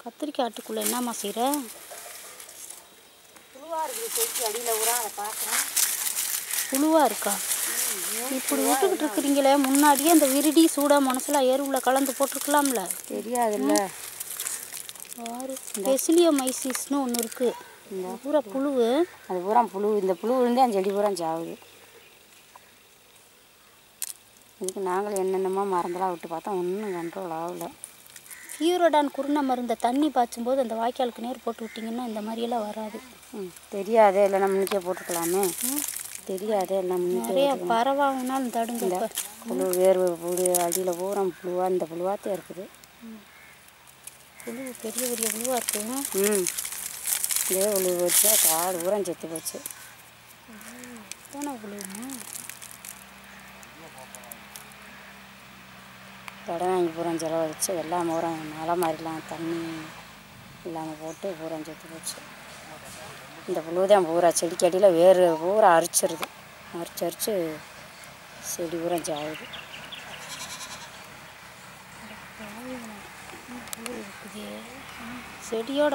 கத்திரிக்காய் ஆட்டுக்குள்ளே என்னம்மா செய்கிற புழுவாக இருக்குது செடிக்கு அடியில் ஊரா அதை பார்க்குறேன். புழுவாக இருக்கா? இப்படி விட்டுக்கிட்டு இருக்கிறீங்களே முன்னாடியே அந்த விரிடி சூடா மனசில் எருவில் கலந்து போட்டிருக்கலாம்ல? தெரியாதுல்ல. ஆறு. பெசிலியோ மைசிஸ்னு ஒன்று இருக்குது பூரா புழுவு. அது பூரா புழு இந்த புழு விழுந்தே அந்த செடி பூரா சாவுது. இதுக்கு நாங்களும் என்னென்னமோ மருந்தெல்லாம் விட்டு பார்த்தோம் ஒன்றும் கண்ட்ரோல் ஆகல. பியூரோடான் குருணை மருந்தை தண்ணி பாய்ச்சும் போது அந்த வாய்க்காலுக்கு நேர் போட்டு விட்டிங்கன்னா இந்த மாதிரியெல்லாம் வராது. ம் தெரியாதே இல்லை நம்ம முன்னிக்கே போட்டுக்கலாமே தெரியாதே எல்லாம் நிறைய பரவாகுனாலும் தடுங்க புழு வேர்வை புழு அடியில் பூரா புழுவா இந்த புழுவாத்தே இருக்குது. புழு பெரிய பெரிய புழுவாக இருக்குது ம். இதே புழு வச்சு காடு பூரா செத்து போச்சு. தானே புழுவுமா வாங்கி பூரா செலவழித்து எல்லாம் பூரா மழை மாதிரிலாம் தண்ணி இல்லாமல் போட்டு பூரா செத்து போச்சு. இந்த புழு தான் பூரா செடிக்கடியில் வேறு பூரா அரிச்சிருது. அரிச்சு அரிச்சு செடி பூரா சாகுது செடியோடு இருக்குதே. செடியோட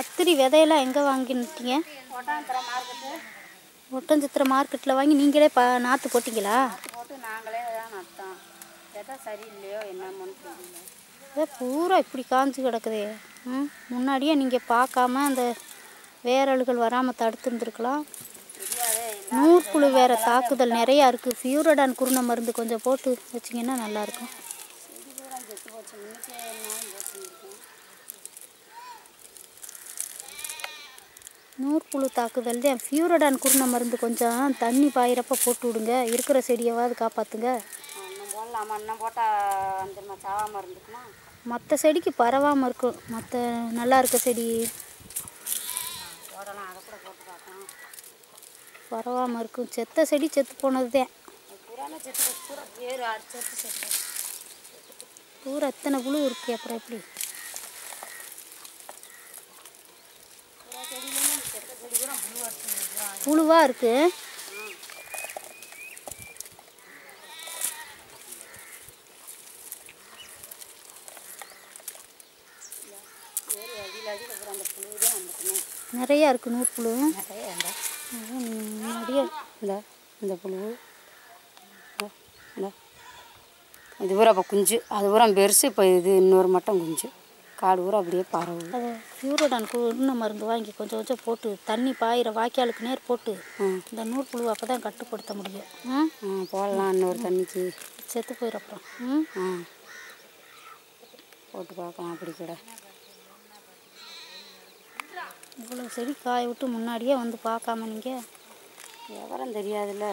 கத்திரி விதையெல்லாம் எங்கே வாங்கிட்டீங்க ஒட்டஞ்சித்திர மார்க்கெட்டில் வாங்கி நீங்களே ப நாற்று போட்டிங்களா? போட்டு நாங்களே தான் நட்டோம் சரியில்லையோ என்னமோன்னு பூரா இப்படி காஞ்சு கிடக்குதே. ம் முன்னாடியே நீங்கள் பார்க்காம அந்த வேரல்கள் வராமல் தடுத்துருந்துருக்கலாம். தெரியாதே நூற்புழு வேற தாக்குதல் நிறையா இருக்குது ஃபியூரடான் குருணை மருந்து கொஞ்சம் போட்டு வச்சிங்கன்னா நல்லாயிருக்கும் செடி பூரா செத்து போச்சு முன்னுக்கே என்ன போட்டுருக்கோம் நூற்புழு தாக்குதல் தான். ஃபியூரடான் குருணை மருந்து கொஞ்சம் தண்ணி பாயிறப்ப போட்டு விடுங்க. இருக்கிற செடியவாவது காப்பாற்றுங்க அண்ணன் போடலாமா இன்னும் போட்டால் வந்துருமா சாவாமல் இருந்துக்குமா மற்ற செடிக்கு பரவாமல் இருக்கும். மற்ற நல்லா இருக்க செடி. போடலாம் அதை கூட போட்டு பார்த்தோம் பரவாமல் இருக்கும். செத்த செடி செத்து போனது தான். அது செத்து பூரா வேறு அரிச்சரிச்சு செத்து பூரா எத்தனை புழு இருக்கு அப்புறம் எப்படி பூரா செடியிலேருந்து இந்த செத்த செடி பூரா புழு அடிச்சு பூரா புழுவாக இருக்குது அடியில் பூரா அந்த புழு நிறையா இருக்குது நிறைய. இந்த இந்த புழு. இந்த. இது பூரா இப்போ குஞ்சு. அது பூரா பெருசு இப்போ இது இன்னொரு மட்டம் குஞ்சு. காடு பூரா அப்படியே பரவுது. அதை ஃபியூரோடான் குருணை மருந்து வாங்கி கொஞ்சம் கொஞ்சம் போட்டு தண்ணி பாயிற வாய்க்காலுக்கு நேர் போட்டு இந்த நூற்புழு அப்போ தான் கட்டுப்படுத்த முடியும். போடலாம் இன்னொரு தண்ணிக்கு. செத்து போயிடும் அப்புறம் ம் போட்டு பார்க்கலாம் அப்படி கூட. இவ்வளோ செடி காய விட்டு முன்னாடியே வந்து பார்க்காம நீங்கள் விவரம் தெரியாதுல்ல.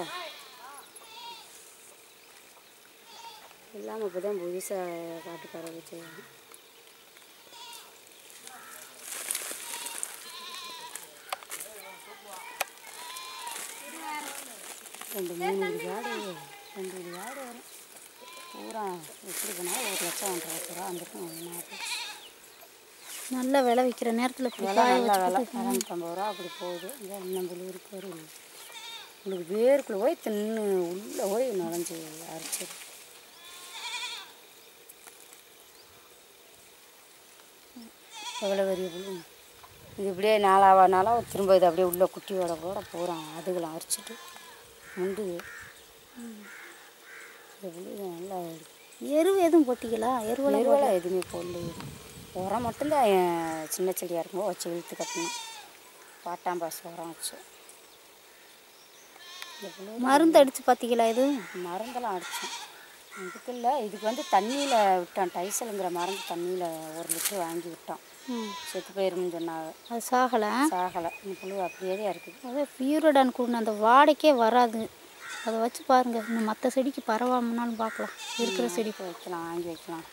இல்லாமல் இப்போ தான் புதுசாக காட்டுக்கார வச்சு ரெண்டு மூணு வியாடு ரெண்டு வியாடு வரும். பூரா எப்படி போனாலும் ஒரு லட்சம் ஒன்றரை லட்ச ரூபா வந்துருக்கும் ஒன்றா நல்லா விளை வைக்கிற நேரத்தில் விலை நல்ல விலை. இரநூத்தம்பது ரூபா அப்படி போகுது. இதான் இன்னும் புழுவுக்கு வரும் உங்களுக்கு வேருக்குள்ளே போய் தின்னு உள்ளே போய் நுழைஞ்சு அரைச்சி. எவ்வளோ பெரிய புழு இது இப்படியே நாளாவா நாளாக திரும்ப இது அப்படியே உள்ளே குட்டியோட கூட போகிறான் அதுகளை அரைச்சிட்டு முண்டு நல்லா எருவு எதுவும் போட்டிங்களா? எருவெல்லாம் எருவெல்லாம் எதுவுமே போடல. உரம் மட்டும்தான் சின்ன செடியாக இருக்கும்போது வச்சு இழுத்து கட்டணும் பாட்டாம்பாசி உரம் வச்சு. மருந்து அடித்து பார்த்தீங்களா இது? மருந்தெல்லாம் அடித்தோம் இதுக்கு இல்லை இதுக்கு வந்து தண்ணியில் விட்டோம் டைசலுங்கிற மருந்து தண்ணியில் ஒரு லிட்டர் வாங்கி விட்டோம் ம். செத்து போயிரும்னு சொன்னாங்க. அது சாகலை? சாகலை. இந்த புழு அப்படியே தான் இருக்குது அது பியூரடான் கூடின அந்த வாடைக்கே வராது. அதை வச்சு பாருங்கள் இன்னும் மற்ற செடிக்கு பரவாமனாலும் பார்க்கலாம். இருக்கிற செடி. வைக்கலாம் வாங்கி வைக்கலாம்.